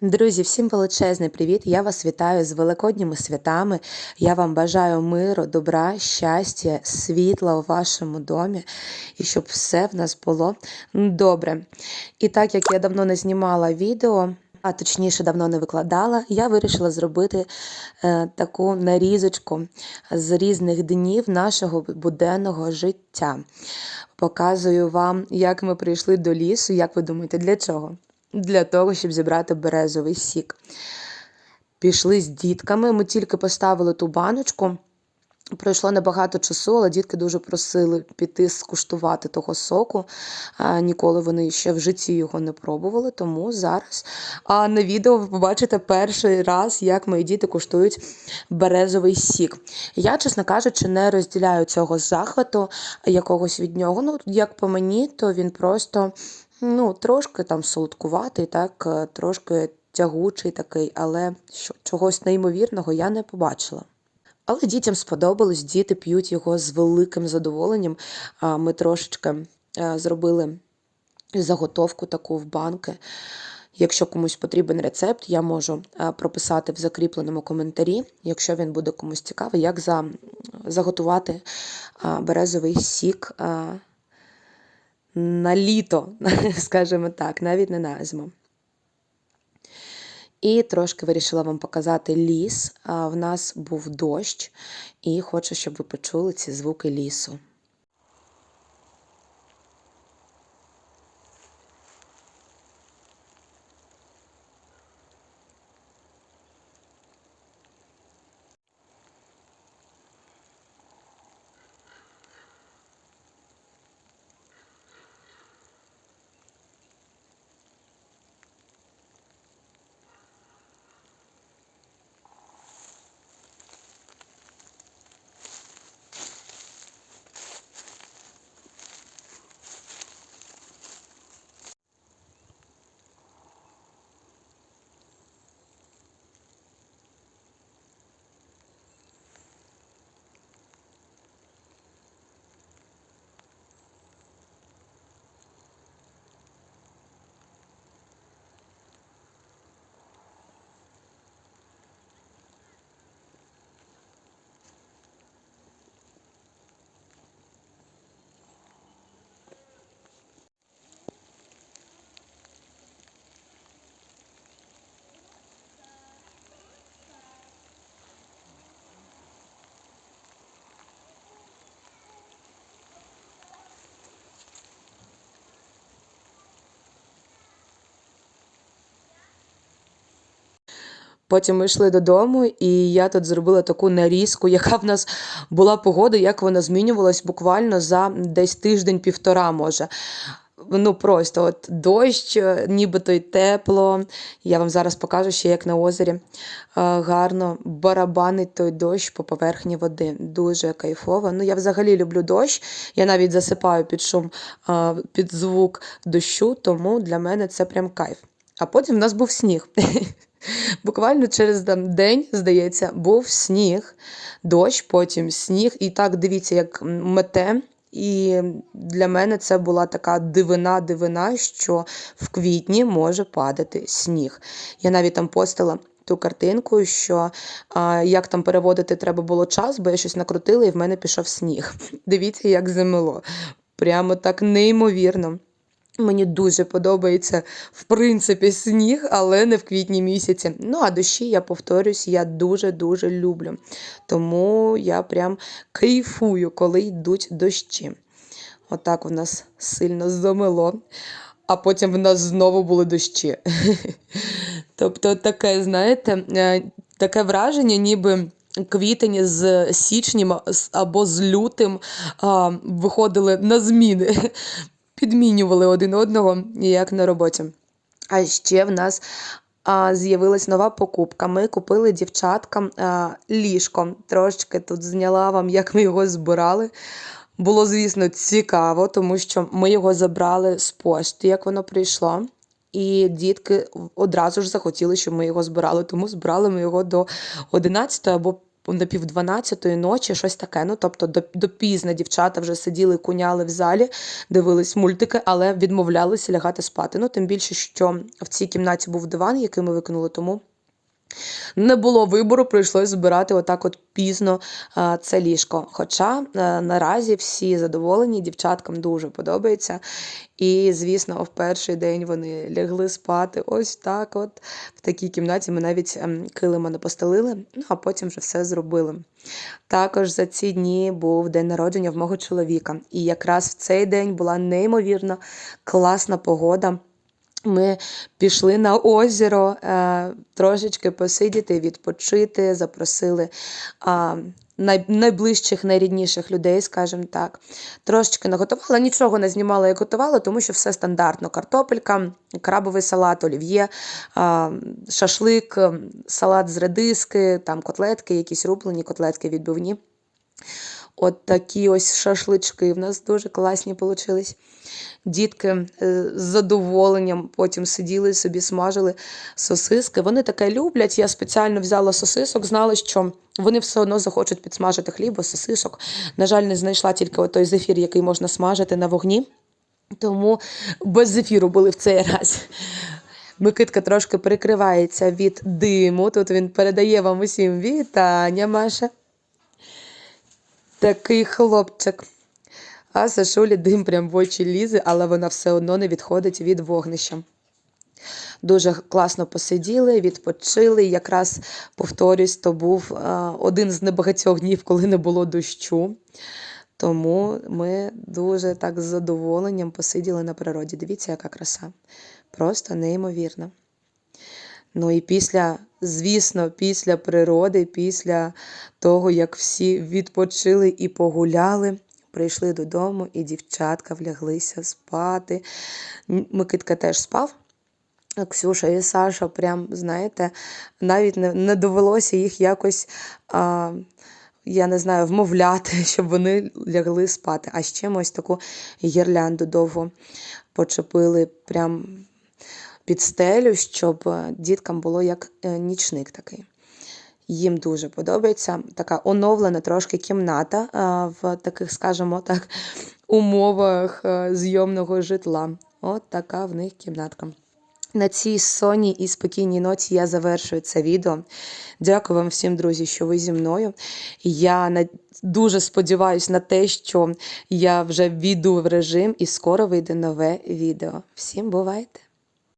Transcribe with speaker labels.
Speaker 1: Друзі, всім величезний привіт! Я вас вітаю з великодніми святами. Я вам бажаю миру, добра, щастя, світла у вашому домі і щоб все в нас було добре. І так як я давно не знімала відео, а точніше давно не викладала, я вирішила зробити е, таку нарізочку з різних днів нашого буденного життя. Показую вам, як ми прийшли до лісу. Як ви думаєте, для чого? Для того, щоб зібрати березовий сік. Пішли з дітками. Ми тільки поставили ту баночку. Пройшло небагато часу, але дітки дуже просили піти скуштувати того соку. Ніколи вони ще в житті його не пробували, тому зараз а на відео ви побачите перший раз, як мої діти куштують березовий сік. Я, чесно кажучи, не розділяю цього захвату якогось від нього. Ну, як по мені, то він просто ну, трошки там солодкуватий, так, е, трошки тягучий такий, але чогось неймовірного я не побачила. Але дітям сподобалось, діти п'ють його з великим задоволенням. Ми трошечки е, зробили заготовку таку в банки. Якщо комусь потрібен рецепт, я можу е, прописати в закріпленому коментарі, якщо він буде комусь цікавий, як за, заготувати березовий сік на літо, скажімо так, навіть не на зиму. І трошки вирішила вам показати ліс. В нас був дощ, і хочу, щоб ви почули ці звуки лісу. Потім ми йшли додому, і я тут зробила таку нарізку, яка в нас була погода, як вона змінювалась буквально за десь тиждень-півтора, може. Ну просто от дощ, нібито й тепло. Я вам зараз покажу ще, як на озері е, гарно барабанить той дощ по поверхні води. Дуже кайфово. Ну, я взагалі люблю дощ. Я навіть засипаю під шум, е, під звук дощу, тому для мене це прям кайф. А потім в нас був сніг. Буквально через там, день, здається, був сніг, дощ, потім сніг. І так дивіться, як мете. І для мене це була така дивина-дивина, що в квітні може падати сніг. Я навіть там постила ту картинку, що а, як там переводити треба було час, бо я щось накрутила і в мене пішов сніг. Дивіться, як замило. Прямо так неймовірно. Мені дуже подобається, в принципі, сніг, але не в квітні місяці. Ну, а дощі, я повторюсь, я дуже-дуже люблю. Тому я прям кайфую, коли йдуть дощі. Отак у нас сильно замело, а потім в нас знову були дощі. Тобто, таке, знаєте, е, таке враження, ніби. Квітень з січнем або з лютим а, виходили на зміни підмінювали один одного, як на роботі. А ще в нас з'явилась нова покупка. Ми купили дівчаткам а, ліжко. Трошки тут зняла вам, як ми його збирали. Було, звісно, цікаво, тому що ми його забрали з пошти, як воно прийшло. І дітки одразу ж захотіли, щоб ми його збирали, тому збирали ми його до 11 або на пів дванадцятої ночі, щось таке. Ну, тобто до, до пізно дівчата вже сиділи, куняли в залі, дивились мультики, але відмовлялися лягати спати. Ну, тим більше, що в цій кімнаті був диван, який ми викинули, тому не було вибору, прийшлось збирати отак от пізно це ліжко. Хоча а, наразі всі задоволені, дівчаткам дуже подобається. І, звісно, в перший день вони лягли спати ось так. от В такій кімнаті ми навіть ем, килима не постелили, ну а потім вже все зробили. Також за ці дні був день народження в мого чоловіка. І якраз в цей день була неймовірно класна погода. Ми пішли на озеро е, трошечки посидіти, відпочити, запросили найближчих, найрідніших людей, скажімо так. Трошечки наготувала, нічого не знімала, як готувала, тому що все стандартно: картопелька, крабовий салат, олів'є, шашлик, салат з редиски, там котлетки, якісь рублені котлетки відбивні. От такі ось шашлички в нас дуже класні получились. Дітки е, з задоволенням потім сиділи собі, смажили сосиски. Вони таке люблять. Я спеціально взяла сосисок, знала, що вони все одно захочуть підсмажити хліб, бо сосисок. На жаль, не знайшла тільки той зефір, який можна смажити на вогні. Тому без зефіру були в цей раз. Микитка трошки перекривається від диму. Тут він передає вам усім вітання, Маша. Такий хлопчик. А Сашулі дим прям в очі лізе, але вона все одно не відходить від вогнища. Дуже класно посиділи, відпочили. Якраз повторюсь, то був е, один з небагатьох днів, коли не було дощу. Тому ми дуже так з задоволенням посиділи на природі. Дивіться, яка краса. Просто неймовірна. Ну і після, звісно, після природи, після того, як всі відпочили і погуляли, прийшли додому, і дівчатка вляглися спати. Микитка теж спав. Ксюша і Саша, прям, знаєте, навіть не, не довелося їх якось, а, я не знаю, вмовляти, щоб вони лягли спати. А ще ось таку гірлянду довго почепили прям під стелю, щоб е, діткам було як е, нічник такий. Їм дуже подобається така оновлена трошки кімната е, в таких, скажімо так, умовах зйомного житла. От така в них кімнатка. На цій сонній і спокійній ноті я завершую це відео. Дякую вам всім, друзі, що ви зі мною. Я дуже сподіваюся на те, що я вже війду в режим і скоро вийде нове відео. Всім бувайте!